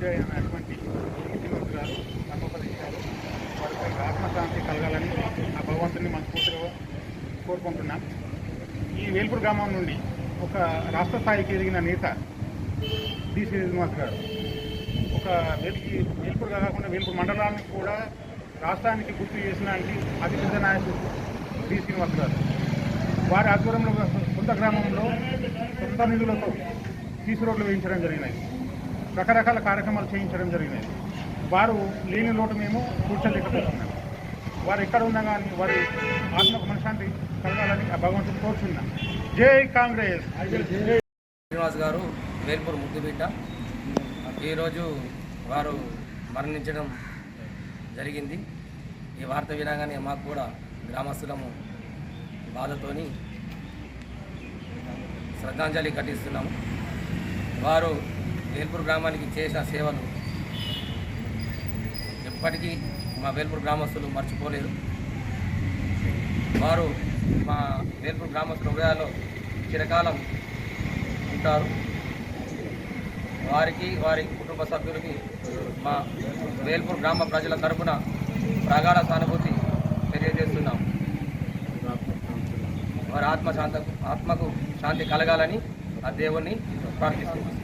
అటువంటి గారు నమ్మపదించారు వారికి ఆత్మశాంతి కలగాలని ఆ భగవంతుని మనస్ఫూర్తిగా కోరుకుంటున్నాం. ఈ వేల్పూర్ గ్రామం నుండి ఒక రాష్ట్ర స్థాయికి ఎదిగిన నేత డి. శ్రీనివాస్ గారు. ఒక వేల్కి వేల్పూర్ కాకుండా వేల్పూర్ మండలానికి కూడా రాష్ట్రానికి గుర్తు చేసిన అతి పెద్ద నాయకుడు డి. శ్రీనివాస్ గారు. వారి ఆధ్వర్యంలో సొంత గ్రామంలో సొంత నిధులతో సీసీ రోడ్లు వేయించడం జరిగినాయి రకరకాల కార్యక్రమాలు చేయించడం జరిగినాయి వారు లేని లోటు మేము కూర్చోలేకపోతున్నాం. వారు ఎక్కడ ఉన్నా కానీ వారి ఆత్మకు మనశాంతి కలగాలని ఆ భగవంతుడు కోరుచున్నాం. జై కాంగ్రెస్. శ్రీనివాస్ గారు వేల్పూర్ ముద్దుబిడ్డ ఈరోజు వారు మరణించడం జరిగింది. ఈ వార్త వినగానే మాకు కూడా గ్రామస్తులము బాధతోని శ్రద్ధాంజలి ఘటిస్తున్నాము. వారు వేల్పూర్ గ్రామానికి చేసిన సేవలు ఎప్పటికీ మా వేల్పూర్ గ్రామస్తులు మర్చిపోలేరు వారు మా వేల్పూర్ గ్రామస్తుల హృదయాల్లో చిరకాలం ఉంటారు. వారికి వారి కుటుంబ సభ్యులకి మా వేల్పూర్ గ్రామ ప్రజల తరఫున ప్రగాఢ సానుభూతి తెలియజేస్తున్నాం. వారి ఆత్మ శాంతకు ఆత్మకు శాంతి కలగాలని ఆ దేవుణ్ణి ప్రార్థిస్తున్నాం.